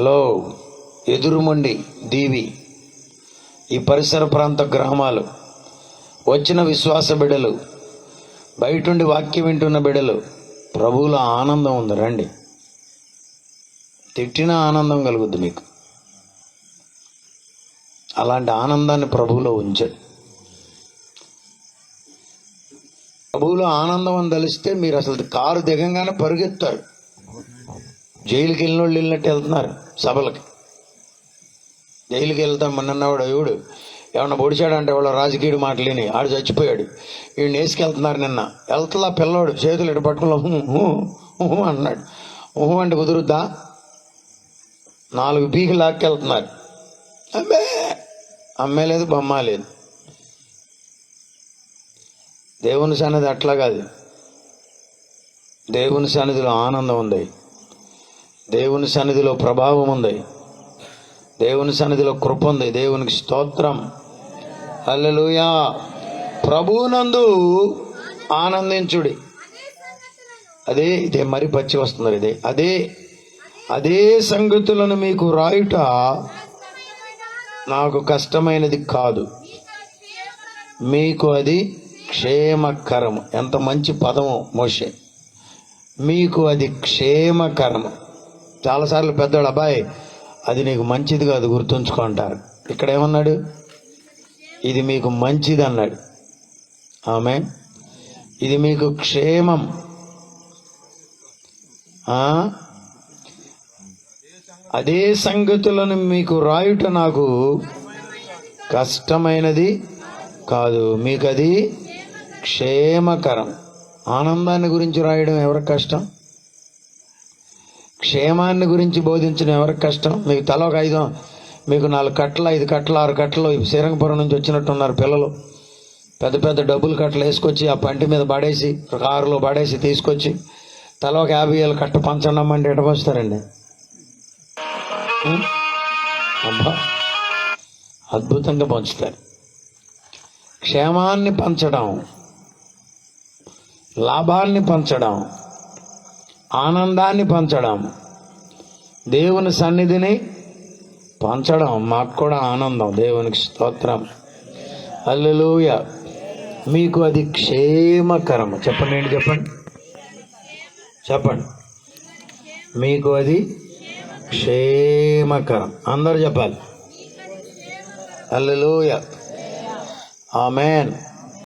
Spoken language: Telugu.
హలో ఎదురుమండి దీవి. ఈ పరిసర ప్రాంత గ్రామాలు వచ్చిన విశ్వాస బిడలు బయటుండి వాక్యం వింటున్న బిడలు ప్రభువుల ఆనందం ఉంది రండి. తిట్టిన ఆనందం కలుగుద్ది మీకు. అలాంటి ఆనందాన్ని ప్రభువులో ఉంచండి. ప్రభువులో ఆనందం అని తెలిస్తే మీరు అసలు కారు దిగంగానే పరుగెత్తారు. జైలుకి వెళ్ళిన వాళ్ళు వెళ్ళినట్టు వెళ్తున్నారు సభలకి. జైలుకి వెళ్తాం మొన్నవాడు ఎవడు? ఏమన్నా పొడిచాడంటే వాళ్ళ రాజకీయుడు మాటలేని. ఆడు చచ్చిపోయాడు. వీడిని వేసుకెళ్తున్నారు నిన్న. వెళ్తలా పిల్లోడు చేతులు ఇటు పట్టుకుని ఊహు అన్నాడు. ఊహు అంటే కుదురుద్దా? నాలుగు బీకి లాక్కెళ్తున్నారు. అమ్మే! అమ్మే లేదు బొమ్మ లేదు. దేవుని సన్నిధి అట్లా కాదు. దేవుని సన్నిధిలో ఆనందం ఉంది. దేవుని సన్నిధిలో ప్రభావం ఉంది. దేవుని సన్నిధిలో కృప ఉంది. దేవునికి స్తోత్రం. అల్లెలుయా ప్రభువునందు ఆనందించుడి. అదే ఇదే మరి పచ్చి వస్తున్నారు ఇదే. అదే అదే సంగతులను మీకు రాయుట నాకు కష్టమైనది కాదు. మీకు అది క్షేమకరము. ఎంత మంచి పదము మోషే. మీకు అది క్షేమకరము. చాలాసార్లు పెద్దవాడు అబ్బాయి అది నీకు మంచిది కాదు గుర్తుంచుకో అంటారు. ఇక్కడ ఏమన్నాడు ఇది మీకు మంచిది అన్నాడు. ఆమె ఇది మీకు క్షేమం అదే సంగతులను మీకు రాయుట నాకు కష్టమైనది కాదు మీకు అది క్షేమకరం. ఆనందాన్ని గురించి రాయడం ఎవరికి కష్టం? క్షేమాన్ని గురించి బోధించడం ఎవరికి కష్టం? మీకు తల ఒక ఐదు మీకు నాలుగు కట్టలు ఐదు కట్టలు ఆరు కట్టలు శ్రీరంగపురం నుంచి వచ్చినట్టున్నారు పిల్లలు. పెద్ద పెద్ద డబ్బులు కట్టలు వేసుకొచ్చి ఆ పంటి మీద పడేసి కారులో పడేసి తీసుకొచ్చి తల ఒక యాభై వేలు కట్ట పంచండమ్మంటే ఎట అబ్బా! అద్భుతంగా పంచుతారు. క్షేమాన్ని పంచడం లాభాన్ని పంచడం ఆనందాన్ని పంచడం. దేవుని సన్నిధిని పంచడం. మాకు కూడా ఆనందం. దేవునికి స్తోత్రం. అల్లెలూయ మీకు అది క్షేమకరం చెప్పండి ఏంటి చెప్పండి? చెప్పండి. మీకు అది క్షేమకరం. అందరు చెప్పాలి. Hallelujah amen.